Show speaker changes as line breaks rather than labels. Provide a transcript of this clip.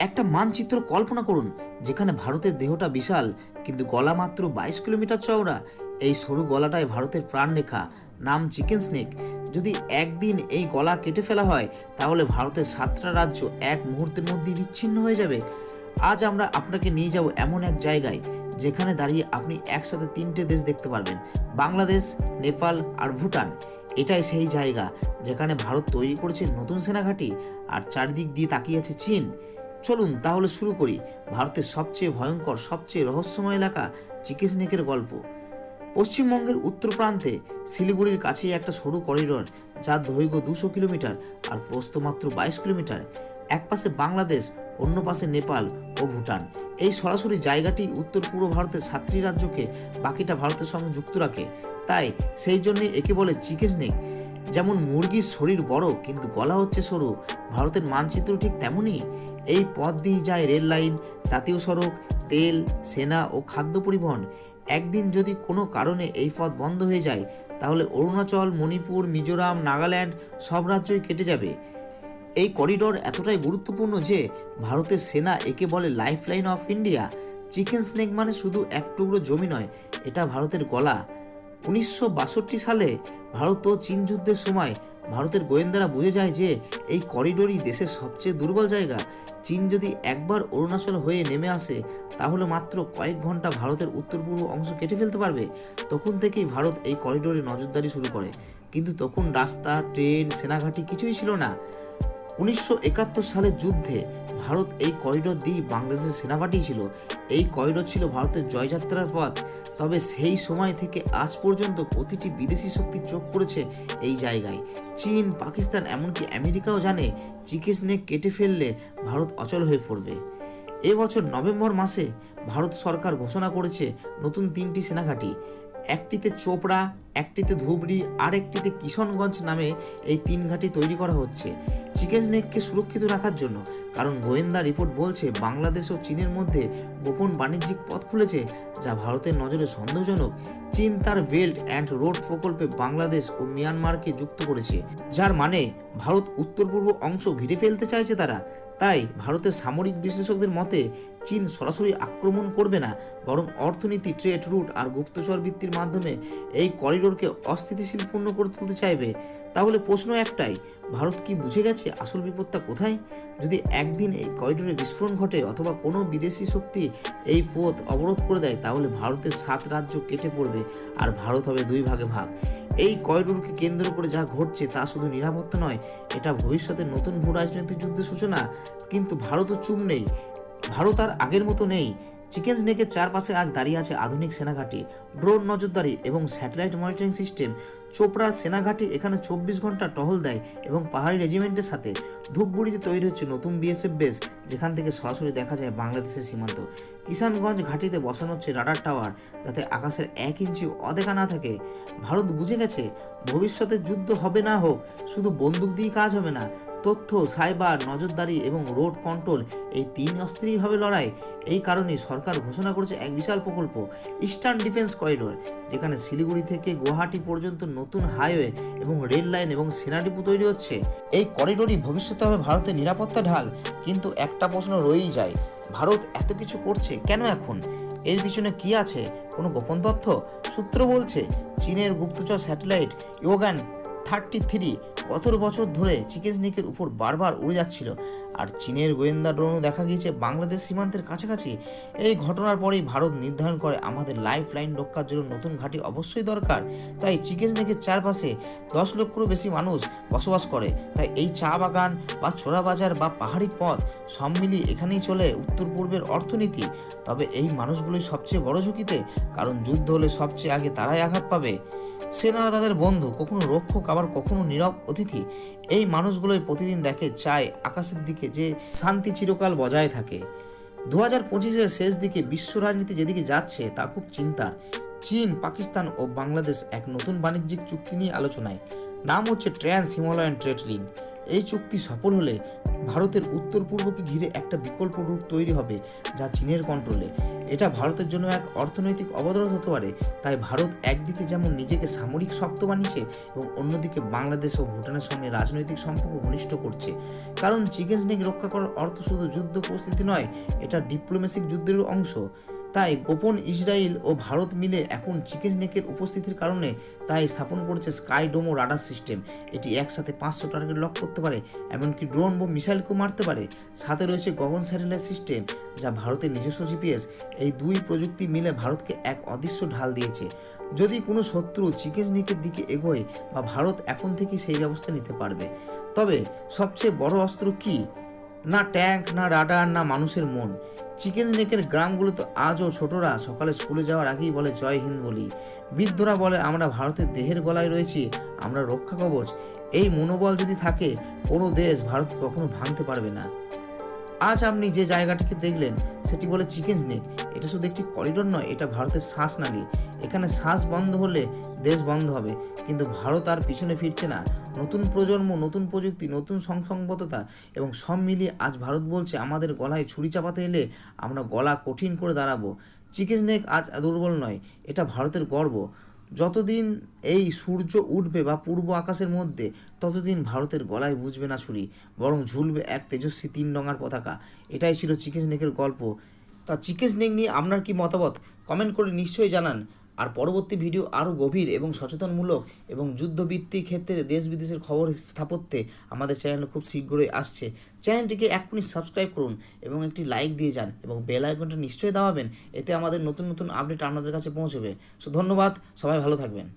একটা মানচিত্র কল্পনা করুন, যেখানে ভারতের দেহটা বিশাল, কিন্তু গলা মাত্র বাইশ কিলোমিটার চওড়া। এই সরু গলাটায় ভারতের প্রাণরেখা, নাম চিকেন স্নেক। যদি একদিন এই গলা কেটে ফেলা হয়, তাহলে ভারতের সাতটা রাজ্য এক মুহূর্তের মধ্যেই বিচ্ছিন্ন হয়ে যাবে। আজ আমরা আপনাকে নিয়ে যাব এমন এক জায়গায়, যেখানে দাঁড়িয়ে আপনি একসাথে তিনটে দেশ দেখতে পারবেন। বাংলাদেশ, নেপাল আর ভুটান। এটাই সেই জায়গা যেখানে ভারত তৈরি করেছে নতুন সেনাঘাঁটি আর চারদিক দিয়ে তাকিয়ে আছে চীন। চলুন তাহলে শুরু করি ভারতের সবচেয়ে ভয়ঙ্কর, সবচেয়ে রহস্যময় এলাকা চিকেন স্নেকের গল্প। পশ্চিমবঙ্গের উত্তর প্রান্তে শিলিগুড়ির কাছেই একটা সরু করিডোর যার দৈর্ঘ্য দুশো কিলোমিটার আর প্রস্থ মাত্র বাইশ কিলোমিটার। এক পাশে বাংলাদেশ, অন্য পাশে নেপাল ও ভুটান। এই সরাসরি জায়গাটি উত্তর পূর্ব ভারতের সাতটি রাজ্যকে, বাকিটা ভারতের সঙ্গে যুক্ত রাখে। তাই সেই জন্যই একে বলে চিকেন স্নেক। যেমন মুরগির শরীর বড়, কিন্তু গলা হচ্ছে সরু। ভারতের মানচিত্র ঠিক তেমনই। এই পথ দিয়ে যায় রেল লাইন, জাতীয় সড়ক, তেল, সেনা ও খাদ্য পরিবহন। একদিন যদি কোনো কারণে এই পথ বন্ধ হয়ে যায়, তাহলে অরুণাচল, মণিপুর, মিজোরাম, নাগাল্যান্ড সব রাজ্যই কেটে যাবে। এই করিডোর এতটাই গুরুত্বপূর্ণ যে ভারতের সেনা একে বলে lifeline of India chicken neck মানে শুধু এক টুকরো জমি নয়, এটা ভারতের গলা। উনিশশো বাষট্টি সালে ভারত ও চীন যুদ্ধের সময় ভারতের গোয়েন্দারা বুঝে যায় যে এই করিডোরই দেশের সবচেয়ে দুর্বল জায়গা। চীন যদি একবার অরুণাচল হয়ে নেমে আসে, তাহলে মাত্র কয়েক ঘণ্টা ভারতের উত্তর পূর্ব অংশ কেটে ফেলতে পারবে। তখন থেকেই ভারত এই করিডোরে নজরদারি শুরু করে। কিন্তু তখন রাস্তা, ট্রেন, সেনাঘাঁটি কিছুই ছিল না। উনিশশো একাত্তর সালের যুদ্ধে ভারত এই করিডোর দিয়েই বাংলাদেশের সেনা পাঠিয়েছিল এই করিডোর ছিল ভারতের জয়যাত্রার পথ। তবে সেই সময় থেকে আজ পর্যন্ত প্রতিটি বিদেশি শক্তি চোখ পড়েছে এই জায়গায়। চীন, পাকিস্তান, এমনকি আমেরিকাও জানে চিকে স্নেক কেটে ফেললে ভারত অচল হয়ে পড়বে। এবছর নভেম্বর মাসে ভারত সরকার ঘোষণা করেছে নতুন তিনটি সেনাঘাঁটি। একটিতে চোপড়া, একটিতে ধুবড়ি আর একটিতে কিশনগঞ্জ নামে এই তিন ঘাঁটি তৈরি করা হচ্ছে চিকেন নেককে সুরক্ষিত রাখার জন্য। কারণ গোয়েন্দা রিপোর্ট বলছে, বাংলাদেশ ও চীনের মধ্যে গোপন বাণিজ্যিক পথ খুলেছে যা ভারতের নজরে সন্দেহজনক। চীন তার বেল্ট অ্যান্ড রোড প্রকল্পে বাংলাদেশ ও মিয়ানমারকে যুক্ত করেছে, যার মানে ভারত উত্তর পূর্ব অংশ ঘিরে ফেলতে চাইছে তারা। তাই ভারতের সামরিক বিশ্লেষকদের মতে, চীন সরাসরি আক্রমণ করবে না, বরং অর্থনীতি, ট্রেড রুট আর গুপ্তচর বৃত্তির মাধ্যমে এই করিডোরকে অস্থিতিশীলপূর্ণ করে তুলতে চাইবে। তাহলে প্রশ্ন একটাই, ভারত কি বুঝে গেছে আসল বিপদটা কোথায়? যদি একদিন এই করিডোরে বিস্ফোরণ ঘটে অথবা কোনো বিদেশি শক্তি এই পথ অবরোধ করে দেয়, তাহলে ভারতের সাত রাজ্য কেটে পড়বে। আর ভারত হবে দুই ভাগে ভাগ। এই করিডোরকে কেন্দ্র করে যা ঘটছে তা শুধু নিরাপত্তা নয়, এটা ভবিষ্যতে নতুন ভূ রাজনৈতিক যুদ্ধের সূচনা। কিন্তু ভারতও চুপ নেই। ভারত আর আগের মতো নেই। চিকেন স্নেকের চারপাশে আজ দাঁড়িয়ে আছে আধুনিক সেনাঘাঁটি, ড্রোন নজরদারি এবং স্যাটেলাইট মনিটরিং সিস্টেম। চোপড়ার সেনাঘাটি এখানে চব্বিশ ঘণ্টা টহল দেয় এবং পাহাড়ি রেজিমেন্টের সাথে ধূপগুড়িতে তৈরি হচ্ছে নতুন বিএসএফ বেস যেখান থেকে সরাসরি দেখা যায় বাংলাদেশের সীমান্ত। কিষানগঞ্জ ঘাটিতে বসানো হচ্ছে রাডার টাওয়ার, যাতে আকাশের এক ইঞ্চি অদেখা না থাকে। ভারত বুঝে গেছে, ভবিষ্যতে যুদ্ধ হবে না হোক, শুধু বন্দুক দিয়েই কাজ হবে না তথ্য, সাইবার, নজরদারি এবং রোড কন্ট্রোল এই তিন অস্ত্রেই হবে লড়াই। এই কারণে সরকার ঘোষণা করেছে এক বিশাল প্রকল্প, ইস্টার্ন ডিফেন্স করিডোর, যেখানে শিলিগুড়ি থেকে গুয়াহাটি পর্যন্ত নতুন হাইওয়ে এবং রেল লাইন এবং সেনা ডিপো তৈরি হচ্ছে। এই করিডোরই ভবিষ্যতে হবে ভারতের নিরাপত্তা ঢাল, কিন্তু একটা প্রশ্ন রয়েই যায়, ভারত এত কিছু করছে কেন এখন? এর পিছনে কি আছে? কোনো গোপন তথ্য? সূত্র বলছে, চীনের গুপ্তচর স্যাটেলাইট ইয়োগান থার্টি থ্রি কতর বছর ধরে চিকেন স্নেকের উপর বারবার উড়ে যাচ্ছিল, আর চীনের গোয়েন্দা ড্রোনও দেখা গিয়েছে বাংলাদেশ সীমান্তের কাছাকাছি। এই ঘটনার পরেই ভারত নির্ধারণ করে আমাদের লাইফ লাইন রক্ষার জন্য নতুন ঘাঁটি অবশ্যই দরকার। তাই চিকেন স্নেকের চারপাশে দশ লক্ষেরও বেশি মানুষ বসবাস করে। তাই এই চা বাগান বা ছোড়া বাজার বা পাহাড়ি পথ সব মিলিয়ে এখানেই চলে উত্তর পূর্বের অর্থনীতি। তবে এই মানুষগুলোই সবচেয়ে বড় ঝুঁকিতে, কারণ যুদ্ধ হলে সবচেয়ে আগে তারাই আঘাত পাবে। সেনারা তাদের বন্ধু, কখনো রক্ষক, আবার কখনো নীরব অতিথি। এই মানুষগুলোই প্রতিদিন দেখে চায় আকাশের দিকে যে শান্তি চিরকাল বজায় থাকে। দু হাজার পঁচিশের শেষ দিকে বিশ্ব রাজনীতি যেদিকে যাচ্ছে, তা খুব চিন্তার। চীন, পাকিস্তান ও বাংলাদেশ এক নতুন বাণিজ্যিক চুক্তি নিয়ে আলোচনায়। নাম হচ্ছে ট্রান্স হিমালয়ান ট্রেড লিঙ্ক এই চুক্তি সফল হলে ভারতের উত্তর পূর্বকে ঘিরে একটা বিকল্প রূপ তৈরি হবে যা চীনের কন্ট্রোলে এটা ভারতের জন্য এক অর্থনৈতিক অবরোধ হতে পারে। তাই ভারত একদিকে যেমন নিজেকে সামরিক শক্ত বানিয়েছে এবং অন্যদিকে বাংলাদেশ ও ভুটানের সঙ্গে রাজনৈতিক সম্পর্ক ঘনিষ্ঠ করছে। কারণ চিকেন স্নেক রক্ষা করার অর্থ শুধু যুদ্ধ পরিস্থিতি নয়, এটা ডিপ্লোমেসিক যুদ্ধের অংশ। তাই গোপন ইসরায়েল ও ভারত মিলে এখন চিকেন স্নেকের উপস্থিতির কারণে তাই স্থাপন করেছে স্কাই ডোমো রাডার সিস্টেম। এটি একসাথে পাঁচশো টার্গেট লক করতে পারে, এমনকি ড্রোন বা মিসাইলকেও মারতে পারে। সাথে রয়েছে গগন স্যাটেলাইট সিস্টেম, যা ভারতের নিজস্ব জিপিএস। এই দুই প্রযুক্তি মিলে ভারতকে এক অদৃশ্য ঢাল দিয়েছে। যদি কোনো শত্রু চিকেন স্নেকের দিকে এগোয় বা ভারত এখন থেকে সেই ব্যবস্থা নিতে পারবে। তবে সবচেয়ে বড় অস্ত্র কি? না ট্যাঙ্ক, না রাডার, না মানুষের মন। চিকেন নেকের গ্রামগুলো তো আজও ছোটরা সকালে স্কুলে যাওয়ার আগেই বলে, জয় হিন্দ বলি। বৃদ্ধরা বলে, আমরা ভারতের দেহের গলায় রয়েছি, আমরা রক্ষা কবচ এই মনোবল যদি থাকে, কোনো দেশ ভারত কখনো ভাঙতে পারবে না। আজ আপনি যে জায়গাটিকে দেখলেন, সেটি বলে চিকেন স্নেক এটা শুধু একটি করিডোর নয়, এটা ভারতের শ্বাস শ্বাসনালী এখানে শ্বাস বন্ধ হলে দেশ বন্ধ হবে। কিন্তু ভারত আর পিছনে ফিরছে না। নতুন প্রজন্ম, নতুন প্রযুক্তি, নতুন সংসংবদ্ধতা এবং সব মিলিয়ে আজ ভারত বলছে, আমাদের গলায় ছুরি চাপাতে এলে আমরা গলা কঠিন করে দাঁড়াবো। চিকেন স্নেক আজ দুর্বল নয়, এটা ভারতের গর্ব। যতদিন এই সূর্য উঠবে বা পূর্ব আকাশের মধ্যে, ততদিন ভারতের গলায় বুঝবে না ছুরি, বরং ঝুলবে এক তেজস্বী তিন ডঙার পতাকা। এটাই ছিল চিকেন নেকের গল্প। তা চিকেন নেক নিয়ে আপনার কি মতামত? কমেন্ট করে নিশ্চয়ই জানান। আর পরবর্তী ভিডিও আরও গভীর এবং সচেতনমূলক এবং যুদ্ধভিত্তিক ক্ষেত্রে দেশ বিদেশের খবর স্থাপত্যে আমাদের চ্যানেল খুব শীঘ্রই আসছে। চ্যানেলটিকে এক্ষুনি সাবস্ক্রাইব করুন এবং একটি লাইক দিয়ে যান এবং বেল আইকনটা নিশ্চয়ই দাবাবেন, এতে আমাদের নতুন নতুন আপডেট আপনাদের কাছে পৌঁছবে। সো ধন্যবাদ, সবাই ভালো থাকবেন।